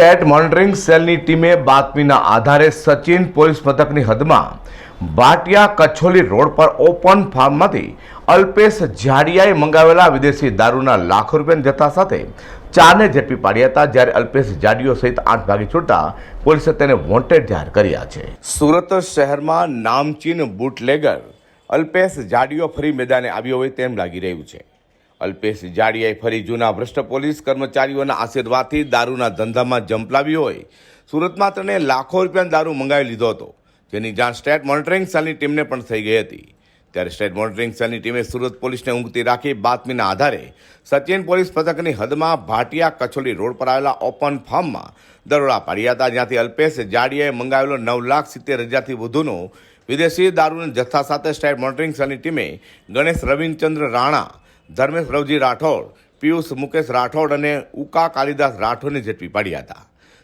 State monitoring સેલની ટીમે બાતમીના આધારે સચિન પોલીસ મથકની હદમાં ભાટિયા કચ્છોલી રોડ પર ઓપન ફાર્મમાંથી અલ્પેશ જાડિયાએ મંગાવેલા વિદેશી દારૂના લાખો રૂપિયા જથ્થા સાથે ચારને ઝડપી પાડ્યા હતા, જ્યારે અલ્પેશ જાડીઓ સહિત આઠ ભાગી છૂટતા પોલીસે તેને વોન્ટેડ જાહેર કર્યા છે. સુરત શહેરમાં નામચીન બુટલેગર અલ્પેશ જાડીઓ ફરી મેદાને આવ્યો હોય તેમ લાગી રહ્યું છે. અલ્પેશ જાડિયાએ ફરી જૂના ભ્રષ્ટ પોલીસ કર્મચારીઓના આશીર્વાદથી દારૂના ધંધામાં ઝંપલાવી હોય. સુરતમાં તેણે લાખો રૂપિયાનો દારૂ મંગાવી લીધો હતો. જેની જાણ સ્ટેટ મોનિટરિંગ સેલની ટીમને પણ થઈ ગઈ હતી. ત્યારે સ્ટેટ મોનિટરિંગ સેલની ટીમે સુરત પોલીસને ઊંઘતી રાખી બાતમીના આધારે સચિન પોલીસ પથકની હદમાં ભાટિયા કચોલી રોડ પર આવેલા ઓપન ફાર્મમાં દરોડા પાડ્યા હતા. જ્યાંથી અલ્પેશ જાડિયાએ મંગાવેલો નવ લાખ સિત્તેર હજારથી વધુનો વિદેશી દારૂના જથ્થા સાથે સ્ટેટ મોનિટરિંગ સેલની ટીમે ગણેશ રવિચંદ્ર રાણા ધર્મેશ રવજી રાઠોડ, પિયુષ મુકેશ રાઠોડ અને ઉકા કાલિદાસ રાઠોડને ઝડપી પાડ્યા હતા.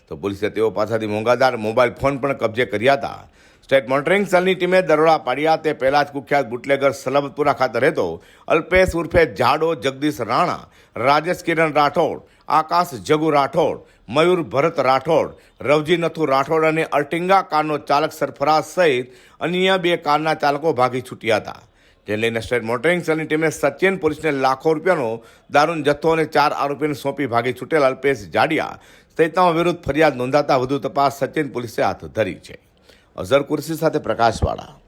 તો પોલીસે તેઓ પાસેથી મોંઘાદાર મોબાઈલ ફોન પણ કબજે કર્યા હતા. સ્ટેટ મોનિટરિંગ સેલની ટીમે દરોડા પાડ્યા તે પહેલા જ કુખ્યાત બુટલેગર સલબતપુરા ખાતે રહેતો અલ્પેશ ઉર્ફે જાડો જગદીશ રાણા, રાજેશ કિરણ રાઠોડ, આકાશ જગુ રાઠોડ, મયુર ભરત રાઠોડ, રવજી નથુ રાઠોડ અને અર્ટિંગા કારનો ચાલક સરફરાજ સહિત અન્ય બે કારના ચાલકો ભાગી છૂટ્યા હતા. જે લઈને સ્ટેટ મોટરિંગ સેલની ટીમે સચિન પોલીસને લાખો રૂપિયાનો દારૂનો જથ્થો અને ચાર આરોપીને સોંપી ભાગી છૂટેલા અલ્પેશ જાડિયા સહિતના વિરુદ્ધ ફરિયાદ નોંધાતા વધુ તપાસ સચિન પોલીસે હાથ ધરી છે. અઝર કુરશી સાથે પ્રકાશવાળા.